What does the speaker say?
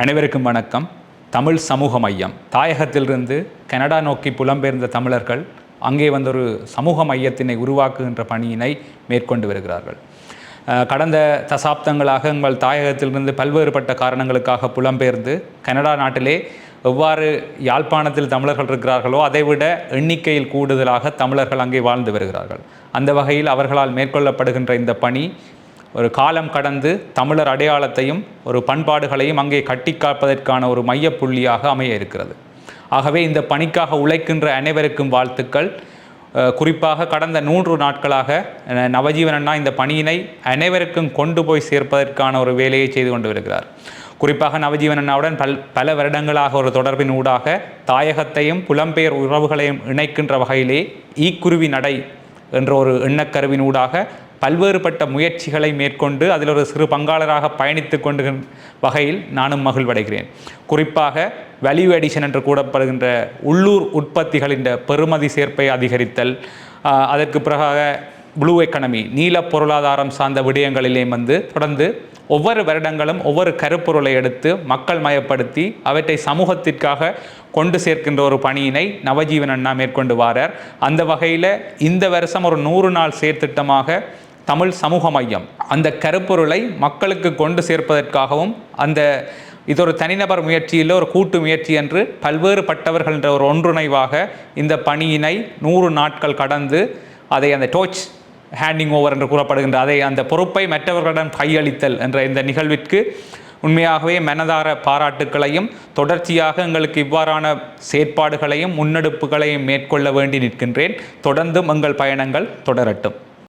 அனைவருக்கும் வணக்கம். தமிழ் சமூக மையம். தாயகத்திலிருந்து கனடா நோக்கி புலம்பெயர்ந்த தமிழர்கள் அங்கே வந்து ஒரு சமூக மையத்தினை உருவாக்குகின்ற பணியினை மேற்கொண்டு வருகிறார்கள். கடந்த தசாப்தங்களாக எங்கள் தாயகத்திலிருந்து பல்வேறுபட்ட காரணங்களுக்காக புலம்பெயர்ந்து கனடா நாட்டிலே எவ்வாறு யாழ்ப்பாணத்தில் தமிழர்கள் இருக்கிறார்களோ அதைவிட எண்ணிக்கையில் கூடுதலாக தமிழர்கள் அங்கே வாழ்ந்து வருகிறார்கள். அந்த வகையில் அவர்களால் மேற்கொள்ளப்படுகின்ற இந்த பணி ஒரு காலம் கடந்து தமிழர் அடையாளத்தையும் ஒரு பண்பாடுகளையும் அங்கே கட்டிக்காப்பதற்கான ஒரு மையப்புள்ளியாக அமைய இருக்கிறது. ஆகவே இந்த பணிக்காக உழைக்கின்ற அனைவருக்கும் வாழ்த்துக்கள். குறிப்பாக கடந்த நூன்று நாட்களாக நவஜீவனண்ணா இந்த பணியினை அனைவருக்கும் கொண்டு போய் சேர்ப்பதற்கான ஒரு வேலையை செய்து கொண்டு வருகிறார் குறிப்பாக நவஜீவன் அண்ணாவுடன் பல் பல வருடங்களாக ஒரு தொடர்பின் ஊடாக தாயகத்தையும் புலம்பெயர் உறவுகளையும் இணைக்கின்ற வகையிலே ஈக்குருவி நடை என்ற ஒரு எண்ணக்கருவின் ஊடாக பல்வேறுபட்ட முயற்சிகளை மேற்கொண்டு அதில் ஒரு சிறு பங்காளராக பயணித்து கொண்டு வகையில் நானும் மகிழ்வடைகிறேன். குறிப்பாக வேல்யூ அடிஷன் என்று கூடப்படுகின்ற உள்ளூர் உற்பத்திகளின் பெறுமதி சேர்ப்பை அதிகரித்தல் அதற்கு பிறகாக ப்ளூ எக்கனமி நீல பொருளாதாரம் சார்ந்த விடயங்களிலே வந்து தொடர்ந்து ஒவ்வொரு வருடங்களும் ஒவ்வொரு கருப்பொருளை எடுத்து மக்கள் மயப்படுத்தி அவற்றை சமூகத்திற்காக கொண்டு சேர்க்கின்ற ஒரு பணியினை நவஜீவன் அண்ணா மேற்கொண்டு வாரார். அந்த வகையில் இந்த வருஷம் ஒரு நூறு நாள் செயற்திட்டமாக தமிழ் சமூக மையம். அந்த கருப்பொருளை மக்களுக்கு கொண்டு சேர்ப்பதற்காகவும் அந்த இது ஒரு தனிநபர் முயற்சியில் ஒரு கூட்டு முயற்சி என்று பல்வேறு பட்டவர்கள் என்ற ஒரு ஒன்றுணைவாக இந்த பணியினை நூறு நாட்கள் கடந்து அதை அந்த டோச் ஹேண்டிங் ஓவர் என்று கூறப்படுகின்ற அதை அந்த பொறுப்பை மற்றவர்களிடம் கையளித்தல் என்ற இந்த நிகழ்விற்கு உண்மையாகவே மனதார பாராட்டுக்களையும் தொடர்ச்சியாக எங்களுக்கு இவ்வாறான செயற்பாடுகளையும் முன்னெடுப்புகளையும் மேற்கொள்ள வேண்டி நிற்கின்றேன். தொடர்ந்தும் எங்கள் பயணங்கள் தொடரட்டும்.